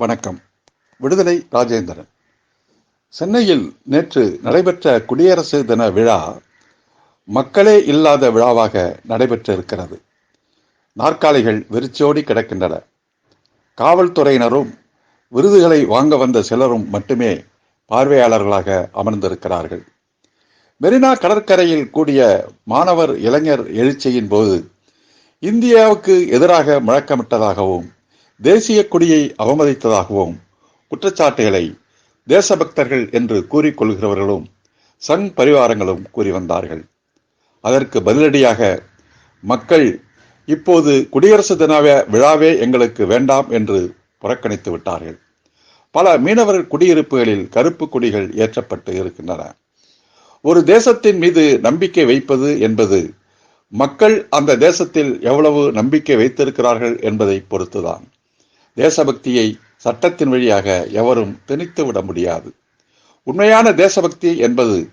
வணக்கம். விடுதலை ராஜேந்திரன். சென்னையில் நேற்று நடைபெற்ற குடியரசு தின விழா மக்களே இல்லாத விழாவாக நடைபெற்றிருக்கிறது. நாற்காலிகள் வெறிச்சோடி கிடக்கின்றன. காவல்துறையினரும் விருதுகளை வாங்க வந்த சிலரும் மட்டுமே பார்வையாளர்களாக அமர்ந்திருக்கிறார்கள். மெரினா கடற்கரையில் கூடிய மாணவர் இளைஞர் எழுச்சியின் போது இந்தியாவுக்கு எதிராக முழக்கமிட்டதாகவும் தேசிய கொடியை அவமதித்ததாகவும் குற்றச்சாட்டுகளை தேசபக்தர்கள் என்று கூறிக்கொள்கிறவர்களும் சங் பரிவாரங்களும் கூறி வந்தார்கள் அதற்கு பதிலடியாக மக்கள் இப்போது குடியரசு தின விழாவே எங்களுக்கு வேண்டாம் என்று புறக்கணித்து விட்டார்கள். பல மீனவர் குடியிருப்புகளில் கருப்பு கொடிகள் ஏற்றப்பட்டு இருக்கின்றன. ஒரு தேசத்தின் மீது நம்பிக்கை வைப்பது என்பது மக்கள் அந்த தேசத்தில் எவ்வளவு நம்பிக்கை வைத்திருக்கிறார்கள் என்பதை பொறுத்துதான். தேசபக்தியை சட்டத்தின் வழியாக எவரும் திணித்து விட முடியாது. உண்மையான தேசபக்தி என்பது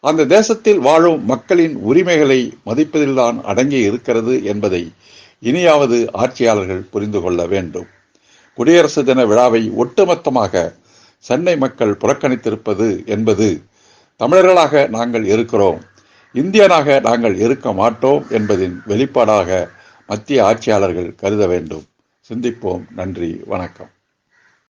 அந்த தேசத்தில் வாழும் மக்களின் உரிமைகளை மதிப்பதில்தான் அடங்கி இருக்கிறது என்பதை இனியாவது ஆட்சியாளர்கள் புரிந்து கொள்ள வேண்டும். குடியரசு தின விழாவை ஒட்டுமொத்தமாக சென்னை மக்கள் புறக்கணித்திருப்பது என்பது தமிழர்களாக நாங்கள் இருக்கிறோம் இந்தியனாக நாங்கள் இருக்க மாட்டோம் என்பதின் வெளிப்பாடாக மத்திய ஆட்சியாளர்கள் கருத வேண்டும். சிந்திப்போம். நன்றி. வணக்கம்.